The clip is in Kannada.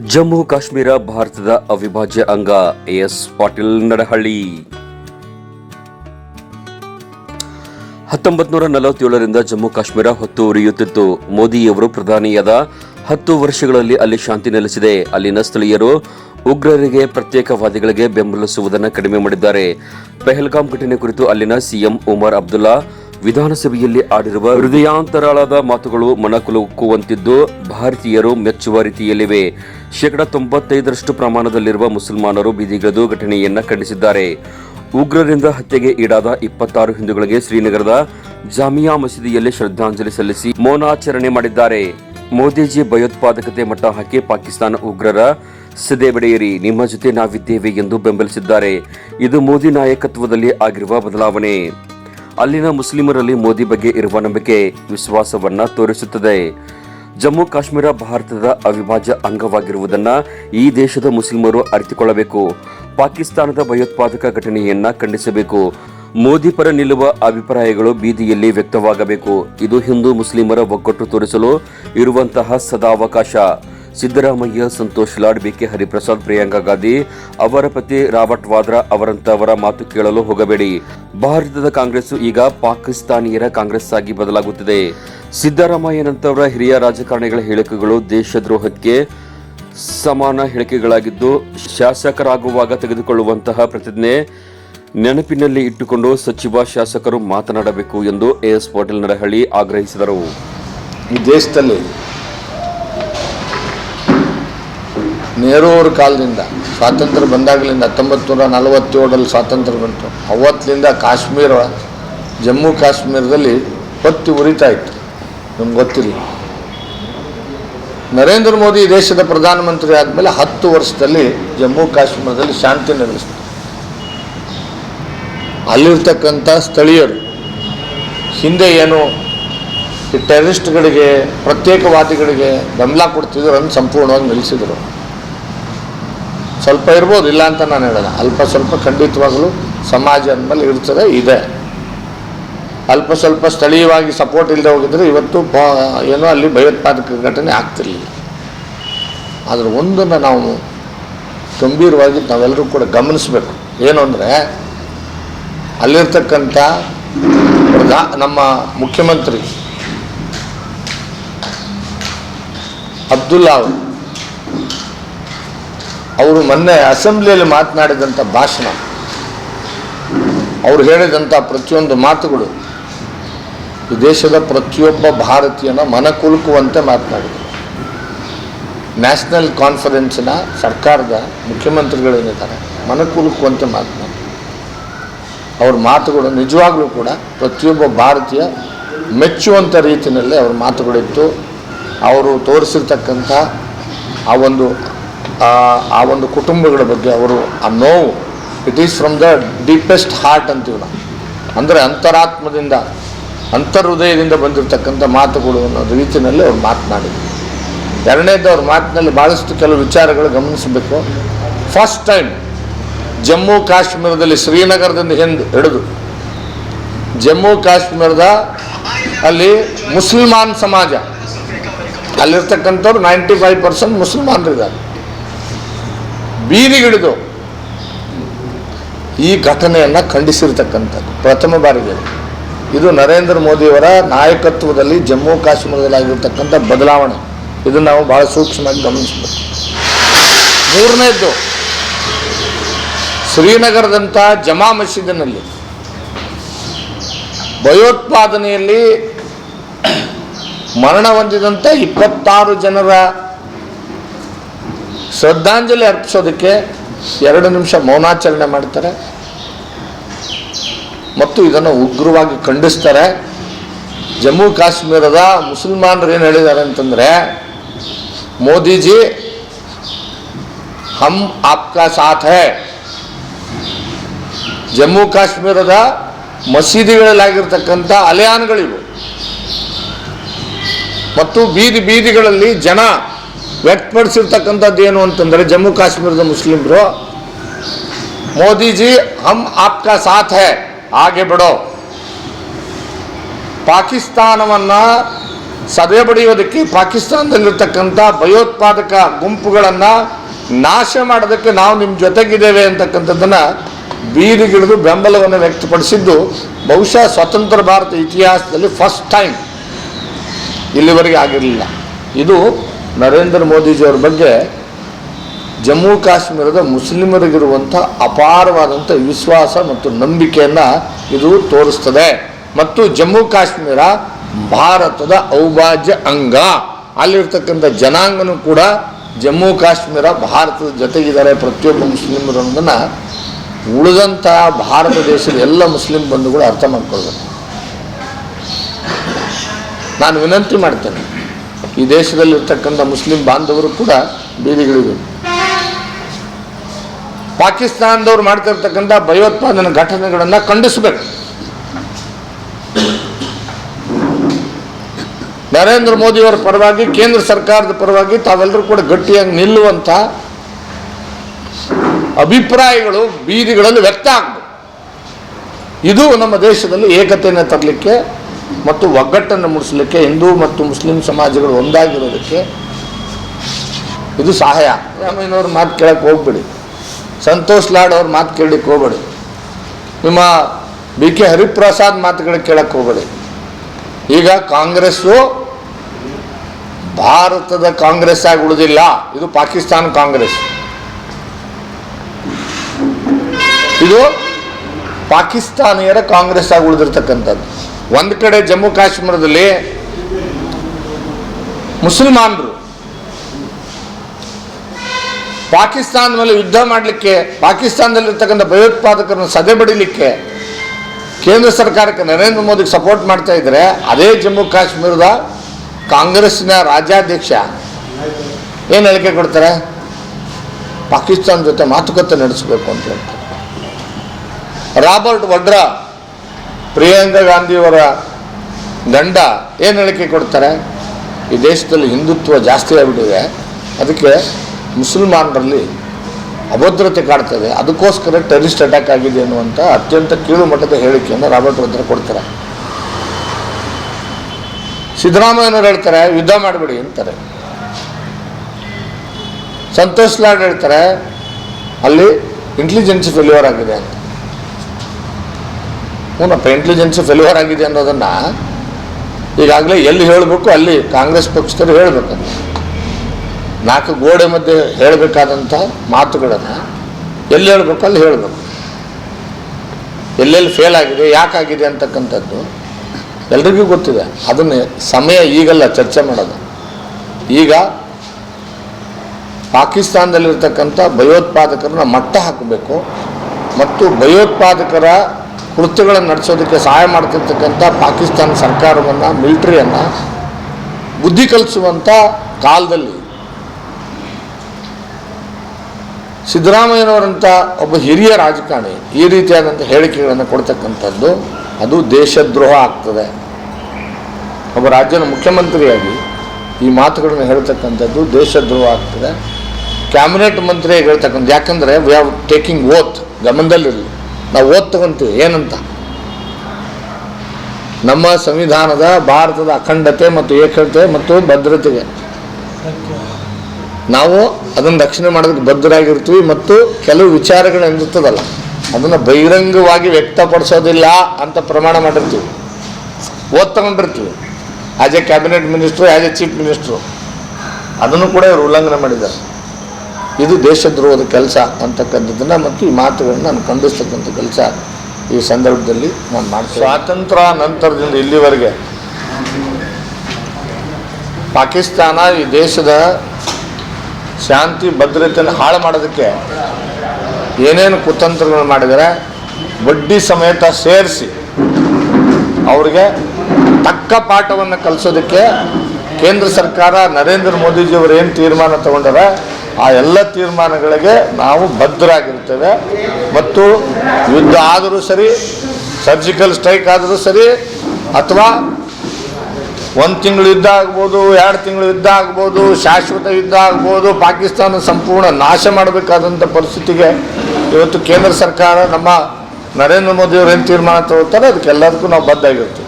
ಜಮ್ಮು ಕಾಶ್ಮೀರ ಭಾರತದ ಅವಿಭಾಜ್ಯ ಅಂಗ ಎಸ್ ಪಾಟೀಲ್ ನಡಹಳ್ಳಿ. ಹತ್ತೊಂಬತ್ತು ನೂರ ನಲವತ್ತೇಳರಿಂದ ಜಮ್ಮು ಕಾಶ್ಮೀರ ಹೊತ್ತು ಉರಿಯುತ್ತಿತ್ತು. ಮೋದಿಯವರು ಪ್ರಧಾನಿಯಾದ ಹತ್ತು ವರ್ಷಗಳಲ್ಲಿ ಅಲ್ಲಿ ಶಾಂತಿ ನೆಲೆಸಿದೆ. ಅಲ್ಲಿನ ಸ್ಥಳೀಯರು ಉಗ್ರರಿಗೆ ಪ್ರತ್ಯೇಕವಾದಿಗಳಿಗೆ ಬೆಂಬಲಿಸುವುದನ್ನು ಕಡಿಮೆ ಮಾಡಿದ್ದಾರೆ. ಪೆಹಲ್ಗಾಮ್ ಘಟನೆ ಕುರಿತು ಅಲ್ಲಿನ ಸಿಎಂ ಉಮರ್ ಅಬ್ದುಲ್ಲಾ ವಿಧಾನಸಭೆಯಲ್ಲಿ ಆಡಿರುವ ಹೃದಯಾಂತರಾಳದ ಮಾತುಗಳು ಮನಕುಲುಕುವಂತಿದ್ದು ಭಾರತೀಯರು ಮೆಚ್ಚುವ ರೀತಿಯಲ್ಲಿವೆ. ಶೇಕಡ ತೊಂಬತ್ತೈದರಷ್ಟು ಪ್ರಮಾಣದಲ್ಲಿರುವ ಮುಸಲ್ಮಾನರು ಬೀದಿಗಿಳಿದು ಘಟನೆಯನ್ನ ಖಂಡಿಸಿದ್ದಾರೆ. ಉಗ್ರರಿಂದ ಹತ್ಯೆಗೆ ಈಡಾದ ಇಪ್ಪತ್ತಾರು ಹಿಂದೂಗಳಿಗೆ ಶ್ರೀನಗರದ ಜಾಮಿಯಾ ಮಸೀದಿಯಲ್ಲಿ ಶ್ರದ್ಧಾಂಜಲಿ ಸಲ್ಲಿಸಿ ಮೌನಾಚರಣೆ ಮಾಡಿದ್ದಾರೆ. ಮೋದಿಜಿ ಭಯೋತ್ಪಾದಕತೆ ಮಟ್ಟ ಹಾಕಿ ಪಾಕಿಸ್ತಾನ ಉಗ್ರರ ಸದೆ ಬಡಿಯಿರಿ, ನಿಮ್ಮ ಜೊತೆ ನಾವಿದ್ದೇವೆ ಎಂದು ಬೆಂಬಲಿಸಿದ್ದಾರೆ. ಇದು ಮೋದಿ ನಾಯಕತ್ವದಲ್ಲಿ ಆಗಿರುವ ಬದಲಾವಣೆ. ಅಲ್ಲಿನ ಮುಸ್ಲಿಮರಲ್ಲಿ ಮೋದಿ ಬಗ್ಗೆ ಇರುವ ನಂಬಿಕೆ ವಿಶ್ವಾಸವನ್ನ ತೋರಿಸುತ್ತದೆ. ಜಮ್ಮು ಕಾಶ್ಮೀರ ಭಾರತದ ಅವಿಭಾಜ್ಯ ಅಂಗವಾಗಿರುವುದನ್ನ ಈ ದೇಶದ ಮುಸ್ಲಿಮರು ಅರಿತುಕೊಳ್ಳಬೇಕು. ಪಾಕಿಸ್ತಾನದ ಭಯೋತ್ಪಾದಕ ಘಟನೆಯನ್ನ ಖಂಡಿಸಬೇಕು. ಮೋದಿ ಪರ ನಿಲ್ಲುವ ಅಭಿಪ್ರಾಯಗಳು ಬೀದಿಯಲ್ಲಿ ವ್ಯಕ್ತವಾಗಬೇಕು. ಇದು ಹಿಂದೂ ಮುಸ್ಲಿಮರ ಒಗ್ಗಟ್ಟು ತೋರಿಸಲು ಇರುವಂತಹ ಸದಾವಕಾಶ. ಸಿದ್ದರಾಮಯ್ಯ, ಸಂತೋಷ್ ಲಾಡ್, ಬಿಕೆ ಹರಿಪ್ರಸಾದ್, ಪ್ರಿಯಾಂಕಾ ಗಾಂಧಿ, ಅವರ ಪತಿ ರಾಬರ್ಟ್ ವಾದ್ರಾ ಅವರಂತವರ ಮಾತು ಕೇಳಲು ಹೋಗಬೇಡಿ. ಭಾರತದ ಕಾಂಗ್ರೆಸ್ ಈಗ ಪಾಕಿಸ್ತಾನಿಯರ ಕಾಂಗ್ರೆಸ್ ಆಗಿ ಬದಲಾಗುತ್ತಿದೆ. ಸಿದ್ದರಾಮಯ್ಯನಂತವರ ಹಿರಿಯ ರಾಜಕಾರಣಿಗಳ ಹೇಳಿಕೆಗಳು ದೇಶದ್ರೋಹಕ್ಕೆ ಸಮಾನ ಹೇಳಿಕೆಗಳಾಗಿದ್ದು, ಶಾಸಕರಾಗುವಾಗ ತೆಗೆದುಕೊಳ್ಳುವಂತಹ ಪ್ರತಿಜ್ಞೆ ನೆನಪಿನಲ್ಲಿ ಇಟ್ಟುಕೊಂಡು ಸಚಿವ, ಶಾಸಕರು ಮಾತನಾಡಬೇಕು ಎಂದು ಎಎಸ್ ಪಾಟೀಲ್ ನರಹಳ್ಳಿ ಆಗ್ರಹಿಸಿದರು. ಈ ದೇಶದಲ್ಲಿ ನೆಹರು ಅವ್ರ ಕಾಲದಿಂದ ಸ್ವಾತಂತ್ರ್ಯ ಬಂದಾಗಲಿಂದ ಹತ್ತೊಂಬತ್ತು ನೂರ ನಲವತ್ತೇಳರಲ್ಲಿ ಸ್ವಾತಂತ್ರ್ಯ ಬಂತು. ಅವತ್ತಿನಿಂದ ಕಾಶ್ಮೀರ, ಜಮ್ಮು ಕಾಶ್ಮೀರದಲ್ಲಿ ಹೊತ್ತಿ ಉರಿತಾ ಇತ್ತು. ನಮ್ಗೆ ಗೊತ್ತಿಲ್ಲ. ನರೇಂದ್ರ ಮೋದಿ ದೇಶದ ಪ್ರಧಾನಮಂತ್ರಿ ಆದಮೇಲೆ ಹತ್ತು ವರ್ಷದಲ್ಲಿ ಜಮ್ಮು ಕಾಶ್ಮೀರದಲ್ಲಿ ಶಾಂತಿ ನೆಲೆಸಿತು ಅಲ್ಲಿರ್ತಕ್ಕಂಥ ಸ್ಥಳೀಯರು. ಹಿಂದೆ ಏನು ಈ ಟೆರರಿಸ್ಟ್ಗಳಿಗೆ, ಪ್ರತ್ಯೇಕವಾದಿಗಳಿಗೆ ಬೆಂಬಲ ಕೊಡ್ತಿದ್ರು ಅಂತ ಸಂಪೂರ್ಣವಾಗಿ ನಿಲ್ಲಿಸಿದರು. ಸ್ವಲ್ಪ ಇರ್ಬೋದು, ಇಲ್ಲ ಅಂತ ನಾನು ಹೇಳಲ್ಲ. ಅಲ್ಪ ಸ್ವಲ್ಪ ಖಂಡಿತವಾಗಲೂ ಸಮಾಜ ಅಂದಮೇಲೆ ಇರ್ತದೆ, ಇದೆ. ಅಲ್ಪ ಸ್ವಲ್ಪ ಸ್ಥಳೀಯವಾಗಿ ಸಪೋರ್ಟ್ ಇಲ್ಲದೆ ಹೋಗಿದ್ರೆ ಇವತ್ತು ಏನೋ ಅಲ್ಲಿ ಭಯೋತ್ಪಾದಕ ಘಟನೆ ಆಗ್ತಿರಲಿಲ್ಲ. ಆದರೆ ಒಂದನ್ನು ನಾವು ಗಂಭೀರವಾಗಿ ನಾವೆಲ್ಲರೂ ಕೂಡ ಗಮನಿಸಬೇಕು. ಏನು ಅಂದರೆ, ಅಲ್ಲಿರ್ತಕ್ಕಂಥ ಪ್ರಧಾ, ನಮ್ಮ ಮುಖ್ಯಮಂತ್ರಿ ಅಬ್ದುಲ್ಲಾ ಅವರು ಅವರು ಮೊನ್ನೆ ಅಸೆಂಬ್ಲಿಯಲ್ಲಿ ಮಾತನಾಡಿದಂಥ ಭಾಷಣ. ಅವರು ಹೇಳಿದಂಥ ಪ್ರತಿಯೊಂದು ಮಾತುಗಳು ಈ ದೇಶದ ಪ್ರತಿಯೊಬ್ಬ ಭಾರತೀಯನ ಮನಕುಲುಕುವಂತೆ ಮಾತನಾಡಿದರು. ನ್ಯಾಷನಲ್ ಕಾನ್ಫರೆನ್ಸಿನ ಸರ್ಕಾರದ ಮುಖ್ಯಮಂತ್ರಿಗಳೇನಿದ್ದಾರೆ, ಮನಕುಲುಕುವಂತೆ ಮಾತನಾಡಿದರು. ಅವ್ರ ಮಾತುಗಳು ನಿಜವಾಗಲೂ ಕೂಡ ಪ್ರತಿಯೊಬ್ಬ ಭಾರತೀಯ ಮೆಚ್ಚುವಂಥ ರೀತಿಯಲ್ಲಿ ಅವ್ರ ಮಾತುಗಳಿತ್ತು. ಅವರು ತೋರಿಸಿರ್ತಕ್ಕಂಥ ಆ ಒಂದು ಆ- ಒಂದು ಕುಟುಂಬಗಳ ಬಗ್ಗೆ ಅವರು ಆ ನೋವು it is from the deepest heart ಅಂತೀವಿ ನಾವು. ಅಂದರೆ ಅಂತರಾತ್ಮದಿಂದ ಅಂತರ್ಹೃದಯದಿಂದ ಬಂದಿರತಕ್ಕಂಥ ಮಾತುಗಳು ಅನ್ನೋ ರೀತಿಯಲ್ಲಿ ಅವ್ರು ಮಾತನಾಡಿದ್ರು. ಎರಡನೇದು ಅವ್ರ ಮಾತಿನಲ್ಲಿ ಭಾಳಷ್ಟು ಕೆಲವು ವಿಚಾರಗಳು ಗಮನಿಸಬೇಕು. ಫಸ್ಟ್ ಟೈಮ್ ಜಮ್ಮು ಕಾಶ್ಮೀರದಲ್ಲಿ ಶ್ರೀನಗರದಿಂದ ಹಿಂದೆ ಹಿಡಿದು, ಜಮ್ಮು ಕಾಶ್ಮೀರದ ಅಲ್ಲಿ ಮುಸಲ್ಮಾನ್ ಸಮಾಜ, ಅಲ್ಲಿರ್ತಕ್ಕಂಥವ್ರು ನೈಂಟಿ ಫೈವ್ ಪರ್ಸೆಂಟ್ ಮುಸಲ್ಮಾನರಿದ್ದಾರೆ. ಬೀದಿಗಿಳಿದು. ಈ ಘಟನೆಯನ್ನು ಖಂಡಿಸಿರ್ತಕ್ಕಂಥದ್ದು ಪ್ರಥಮ ಬಾರಿಗೆ. ಇದು ನರೇಂದ್ರ ಮೋದಿಯವರ ನಾಯಕತ್ವದಲ್ಲಿ ಜಮ್ಮು ಕಾಶ್ಮೀರದಲ್ಲಿ ಆಗಿರ್ತಕ್ಕಂಥ ಬದಲಾವಣೆ. ಇದನ್ನು ನಾವು ಭಾಳ ಸೂಕ್ಷ್ಮವಾಗಿ ಗಮನಿಸಬೇಕು. ಮೂರನೇದ್ದು, ಶ್ರೀನಗರದಂಥ ಜಮಾ ಮಸೀದಿನಲ್ಲಿ ಭಯೋತ್ಪಾದನೆಯಲ್ಲಿ ಮರಣ ಹೊಂದಿದಂಥ ಇಪ್ಪತ್ತಾರು ಜನರ ಶ್ರದ್ಧಾಂಜಲಿ ಅರ್ಪಿಸೋದಕ್ಕೆ ಎರಡು ನಿಮಿಷ ಮೌನಾಚರಣೆ ಮಾಡ್ತಾರೆ. ಮತ್ತು ಇದನ್ನು ಉಗ್ರವಾಗಿ ಖಂಡಿಸ್ತಾರೆ. ಜಮ್ಮು ಕಾಶ್ಮೀರದ ಮುಸಲ್ಮಾನರು ಏನು ಹೇಳಿದ್ದಾರೆ ಅಂತಂದರೆ, ಮೋದಿಜಿ, ಹಮ್ ಆಪ್ಕಾ ಸಾಥ್ ಹೇ. ಜಮ್ಮು ಕಾಶ್ಮೀರದ ಮಸೀದಿಗಳಲ್ಲಾಗಿರ್ತಕ್ಕಂಥ ಅಲೆಯಾನ್ಗಳಿವು. ಮತ್ತು ಬೀದಿ ಬೀದಿಗಳಲ್ಲಿ ಜನ ವ್ಯಕ್ತಪಡಿಸಿರ್ತಕ್ಕಂಥದ್ದು ಏನು ಅಂತಂದರೆ ಜಮ್ಮು ಕಾಶ್ಮೀರದ ಮುಸ್ಲಿಮರು, ಮೋದಿಜಿ, ಹಮ್ ಆಪ್ಕಾ ಸಾಥ್ ಹೇ, ಹಾಗೆ ಬಿಡೋ. ಪಾಕಿಸ್ತಾನವನ್ನು ಸದೆ ಬಡಿಯೋದಕ್ಕೆ ಪಾಕಿಸ್ತಾನದಲ್ಲಿರ್ತಕ್ಕಂಥ ಭಯೋತ್ಪಾದಕ ಗುಂಪುಗಳನ್ನು ನಾಶ ಮಾಡೋದಕ್ಕೆ ನಾವು ನಿಮ್ಮ ಜೊತೆಗಿದ್ದೇವೆ ಅಂತಕ್ಕಂಥದ್ದನ್ನು ಬೀದಿಗಿಳಿದು ಬೆಂಬಲವನ್ನು ವ್ಯಕ್ತಪಡಿಸಿದ್ದು ಬಹುಶಃ ಸ್ವತಂತ್ರ ಭಾರತ ಇತಿಹಾಸದಲ್ಲಿ ಫಸ್ಟ್ ಟೈಮ್ ಇಲ್ಲಿವರೆಗೆ ಆಗಿರಲಿಲ್ಲ. ಇದು ನರೇಂದ್ರ ಮೋದಿಜಿಯವ್ರ ಬಗ್ಗೆ ಜಮ್ಮು ಕಾಶ್ಮೀರದ ಮುಸ್ಲಿಮರಿಗಿರುವಂಥ ಅಪಾರವಾದಂಥ ವಿಶ್ವಾಸ ಮತ್ತು ನಂಬಿಕೆಯನ್ನು ಇದು ತೋರಿಸ್ತದೆ. ಮತ್ತು ಜಮ್ಮು ಕಾಶ್ಮೀರ ಭಾರತದ ಅವಿಭಾಜ್ಯ ಅಂಗ. ಅಲ್ಲಿರ್ತಕ್ಕಂಥ ಜನಾಂಗನೂ ಕೂಡ ಜಮ್ಮು ಕಾಶ್ಮೀರ ಭಾರತದ ಜೊತೆಗಿದ್ದಾರೆ. ಪ್ರತಿಯೊಬ್ಬ ಮುಸ್ಲಿಮರು ಅನ್ನೋದನ್ನು ಉಳಿದಂಥ ಭಾರತ ದೇಶದ ಎಲ್ಲ ಮುಸ್ಲಿಂ ಬಂಧುಗಳು ಅರ್ಥ ಮಾಡ್ಕೊಳ್ಬೇಕು. ನಾನು ವಿನಂತಿ ಮಾಡ್ತೇನೆ. ಈ ದೇಶದಲ್ಲಿರ್ತಕ್ಕಂಥ ಮುಸ್ಲಿಂ ಬಾಂಧವರು ಕೂಡ ಬೀದಿಗಳಿವೆ. ಪಾಕಿಸ್ತಾನದವ್ರು ಮಾಡ್ತಿರ್ತಕ್ಕಂಥ ಭಯೋತ್ಪಾದನೆ ಘಟನೆಗಳನ್ನು ಖಂಡಿಸಬೇಕು. ನರೇಂದ್ರ ಮೋದಿಯವರ ಪರವಾಗಿ, ಕೇಂದ್ರ ಸರ್ಕಾರದ ಪರವಾಗಿ ತಾವೆಲ್ಲರೂ ಕೂಡ ಗಟ್ಟಿಯಾಗಿ ನಿಲ್ಲುವಂಥ ಅಭಿಪ್ರಾಯಗಳು, ಬೀದಿಗಳಲ್ಲಿ ವ್ಯಕ್ತ ಆಗಬೇಕು. ಇದು ನಮ್ಮ ದೇಶದಲ್ಲಿ ಏಕತೆಯನ್ನು ತರಲಿಕ್ಕೆ ಮತ್ತು ಒಗ್ಗಟ್ಟನ್ನು ಮೂಡಿಸಲಿಕ್ಕೆ ಹಿಂದೂ ಮತ್ತು ಮುಸ್ಲಿಂ ಸಮಾಜಗಳು ಒಂದಾಗಿರೋದಕ್ಕೆ ಇದು ಸಹಾಯ. ರಾಮಯ್ಯನವ್ರ ಮಾತು ಕೇಳಕ್ಕೆ ಹೋಗ್ಬೇಡಿ. ಸಂತೋಷ್ ಲಾಡ್ ಅವ್ರ ಮಾತು ಕೇಳಲಿಕ್ಕೆ ಹೋಗ್ಬೇಡಿ. ನಿಮ್ಮ ಬಿ ಕೆ ಹರಿಪ್ರಸಾದ್ ಮಾತುಗಳು ಕೇಳಕ್ಕೆ ಹೋಗ್ಬೇಡಿ. ಈಗ ಕಾಂಗ್ರೆಸ್ಸು ಭಾರತದ ಕಾಂಗ್ರೆಸ್ ಆಗಿ ಉಳಿದಿಲ್ಲ. ಇದು ಪಾಕಿಸ್ತಾನ ಕಾಂಗ್ರೆಸ್. ಇದು ಪಾಕಿಸ್ತಾನಿಯರ ಕಾಂಗ್ರೆಸ್ ಆಗಿ ಉಳಿದಿರ್ತಕ್ಕಂಥದ್ದು. ಒಂದು ಕಡೆ ಜಮ್ಮು ಕಾಶ್ಮೀರದಲ್ಲಿ ಮುಸಲ್ಮಾನರು ಪಾಕಿಸ್ತಾನದ ಮೇಲೆ ಯುದ್ಧ ಮಾಡಲಿಕ್ಕೆ, ಪಾಕಿಸ್ತಾನದಲ್ಲಿರ್ತಕ್ಕಂಥ ಭಯೋತ್ಪಾದಕರನ್ನು ಸದೆ ಬಡಿಲಿಕ್ಕೆ ಕೇಂದ್ರ ಸರ್ಕಾರಕ್ಕೆ ನರೇಂದ್ರ ಮೋದಿಗೆ ಸಪೋರ್ಟ್ ಮಾಡ್ತಾ ಇದ್ದರೆ ಅದೇ ಜಮ್ಮು ಕಾಶ್ಮೀರದ ಕಾಂಗ್ರೆಸ್ನ ರಾಜ್ಯಾಧ್ಯಕ್ಷ ಏನು ಹೇಳಿಕೆ ಕೊಡ್ತಾರೆ? ಪಾಕಿಸ್ತಾನ ಜೊತೆ ಮಾತುಕತೆ ನಡೆಸಬೇಕು ಅಂತ ಹೇಳ್ತಾರೆ. ರಾಬರ್ಟ್ ವಡ್ರಾ ಪ್ರಿಯಾಂಕಾ ಗಾಂಧಿಯವರ ದಂಡ ಏನು ಹೇಳಿಕೆ ಕೊಡ್ತಾರೆ? ಈ ದೇಶದಲ್ಲಿ ಹಿಂದುತ್ವ ಜಾಸ್ತಿ ಆಗಿಬಿಟ್ಟಿದೆ. ಅದಕ್ಕೆ ಮುಸಲ್ಮಾನರಲ್ಲಿ ಅಭದ್ರತೆ ಕಾಡ್ತದೆ. ಅದಕ್ಕೋಸ್ಕರ ಟೆರಿಸ್ಟ್ ಅಟ್ಯಾಕ್ ಆಗಿದೆ ಅನ್ನುವಂಥ ಅತ್ಯಂತ ಕೀಳು ಮಟ್ಟದ ಹೇಳಿಕೆಯನ್ನು ರಾಬರ್ಟ್ ವದ್ರ ಕೊಡ್ತಾರೆ. ಸಿದ್ದರಾಮಯ್ಯನವ್ರು ಹೇಳ್ತಾರೆ, ಯುದ್ಧ ಮಾಡಬೇಡಿ ಅಂತಾರೆ. ಸಂತೋಷ್ ಲಾಡ್ ಹೇಳ್ತಾರೆ, ಅಲ್ಲಿ ಇಂಟೆಲಿಜೆನ್ಸ್ ಫೇಲ್ಯೂರ್ ಆಗಿದೆ ಅಂತ. ಹ್ಞೂನಪ್ಪ ಇಂಟೆಲಿಜೆನ್ಸ್ ಫೇಲ್ಯೂರ್ ಆಗಿದೆ ಅನ್ನೋದನ್ನು ಈಗಾಗಲೇ ಎಲ್ಲಿ ಹೇಳಬೇಕು, ಅಲ್ಲಿ ಕಾಂಗ್ರೆಸ್ ಪಕ್ಷದವರು ಹೇಳಬೇಕು. ನಾಲ್ಕು ಗೋಡೆ ಮಧ್ಯೆ ಹೇಳಬೇಕಾದಂಥ ಮಾತುಗಳನ್ನು ಎಲ್ಲಿ ಹೇಳಬೇಕು, ಅಲ್ಲಿ ಹೇಳಬೇಕು. ಎಲ್ಲೆಲ್ಲಿ ಫೇಲ್ ಆಗಿದೆ ಯಾಕಾಗಿದೆ ಅಂತಕ್ಕಂಥದ್ದು ಎಲ್ರಿಗೂ ಗೊತ್ತಿದೆ. ಅದನ್ನು ಸಮಯ ಈಗಲ್ಲ, ಚರ್ಚೆ ಮಾಡೋದು. ಈಗ ಪಾಕಿಸ್ತಾನದಲ್ಲಿರ್ತಕ್ಕಂಥ ಭಯೋತ್ಪಾದಕರನ್ನ ಮಟ್ಟ ಹಾಕಬೇಕು ಮತ್ತು ಭಯೋತ್ಪಾದಕರ ಕೃತ್ಯಗಳನ್ನು ನಡೆಸೋದಕ್ಕೆ ಸಹಾಯ ಮಾಡ್ತಿರ್ತಕ್ಕಂಥ ಪಾಕಿಸ್ತಾನ ಸರ್ಕಾರವನ್ನು, ಮಿಲಿಟ್ರಿಯನ್ನು ಬುದ್ಧಿ ಕಲಿಸುವಂಥ ಕಾಲದಲ್ಲಿ ಸಿದ್ದರಾಮಯ್ಯನವರಂಥ ಒಬ್ಬ ಹಿರಿಯ ರಾಜಕಾರಣಿ ಈ ರೀತಿಯಾದಂಥ ಹೇಳಿಕೆಗಳನ್ನು ಕೊಡ್ತಕ್ಕಂಥದ್ದು ಅದು ದೇಶದ್ರೋಹ ಆಗ್ತದೆ. ಒಬ್ಬ ರಾಜ್ಯದ ಮುಖ್ಯಮಂತ್ರಿಯಾಗಿ ಈ ಮಾತುಗಳನ್ನು ಹೇಳ್ತಕ್ಕಂಥದ್ದು ದೇಶದ್ರೋಹ ಆಗ್ತದೆ. ಕ್ಯಾಬಿನೆಟ್ ಮಂತ್ರಿಯಾಗಿ ಹೇಳ್ತಕ್ಕಂಥ ಯಾಕಂದರೆ ವಿ ಆರ್ ಟೇಕಿಂಗ್ ಓತ್ ಗಮನದಲ್ಲಿರಲಿ. ನಾವು ಓದ್ ತಗೊಂತೀವಿ ಏನಂತ? ನಮ್ಮ ಸಂವಿಧಾನದ ಭಾರತದ ಅಖಂಡತೆ ಮತ್ತು ಏಕತೆ ಮತ್ತು ಭದ್ರತೆಗೆ. ನಾವು ಅದನ್ನು ರಕ್ಷಣೆ ಮಾಡೋದಕ್ಕೆ ಬದ್ಧರಾಗಿರ್ತೀವಿ ಮತ್ತು ಕೆಲವು ವಿಚಾರಗಳು ಎಂದಿರ್ತದಲ್ಲ, ಅದನ್ನು ಬಹಿರಂಗವಾಗಿ ವ್ಯಕ್ತಪಡಿಸೋದಿಲ್ಲ ಅಂತ ಪ್ರಮಾಣ ಮಾಡಿರ್ತೀವಿ. Oath ತಗೊಂಡಿರ್ತೀವಿ as a cabinet minister as a chief minister ಅದನ್ನು ಕೂಡ ಇವರು ಉಲ್ಲಂಘನೆ ಮಾಡಿದ್ದಾರೆ. ಇದು ದೇಶದ್ರೋಹದ ಕೆಲಸ ಅಂತಕ್ಕಂಥದ್ದನ್ನು ಮತ್ತು ಈ ಮಾತುಗಳನ್ನು ನಾನು ಖಂಡಿಸ್ತಕ್ಕಂಥ ಕೆಲಸ ಈ ಸಂದರ್ಭದಲ್ಲಿ ನಾನು ಮಾಡ್ತೀನಿ. ಸ್ವಾತಂತ್ರ್ಯ ನಂತರದಿಂದ ಇಲ್ಲಿವರೆಗೆ ಪಾಕಿಸ್ತಾನ ಈ ದೇಶದ ಶಾಂತಿ, ಭದ್ರತೆಯನ್ನು ಹಾಳು ಮಾಡೋದಕ್ಕೆ ಏನೇನು ಕುತಂತ್ರಗಳು ಮಾಡಿದರೆ ಬಡ್ಡಿ ಸಮೇತ ಸೇರಿಸಿ ಅವ್ರಿಗೆ ತಕ್ಕ ಪಾಠವನ್ನು ಕಲಿಸೋದಕ್ಕೆ ಕೇಂದ್ರ ಸರ್ಕಾರ ನರೇಂದ್ರ ಮೋದಿಜಿಯವರು ಏನು ತೀರ್ಮಾನ ತಗೊಂಡಾರೆ ಆ ಎಲ್ಲ ತೀರ್ಮಾನಗಳಿಗೆ ನಾವು ಬದ್ಧರಾಗಿರ್ತೇವೆ. ಮತ್ತು ಯುದ್ಧ ಆದರೂ ಸರಿ, ಸರ್ಜಿಕಲ್ ಸ್ಟ್ರೈಕ್ ಆದರೂ ಸರಿ, ಅಥವಾ ಒಂದು ತಿಂಗಳು ಯುದ್ಧ ಆಗ್ಬೋದು, ಎರಡು ತಿಂಗಳು ಯುದ್ಧ ಆಗ್ಬೋದು, ಶಾಶ್ವತ ಯುದ್ಧ ಆಗ್ಬೋದು, ಪಾಕಿಸ್ತಾನ ಸಂಪೂರ್ಣ ನಾಶ ಮಾಡಬೇಕಾದಂಥ ಪರಿಸ್ಥಿತಿಗೆ ಇವತ್ತು ಕೇಂದ್ರ ಸರ್ಕಾರ ನಮ್ಮ ನರೇಂದ್ರ ಮೋದಿಯವರು ಏನು ತೀರ್ಮಾನ ತಗೋತಾರೆ ಅದಕ್ಕೆಲ್ಲದಕ್ಕೂ ನಾವು ಬದ್ಧಾಗಿರ್ತೀವಿ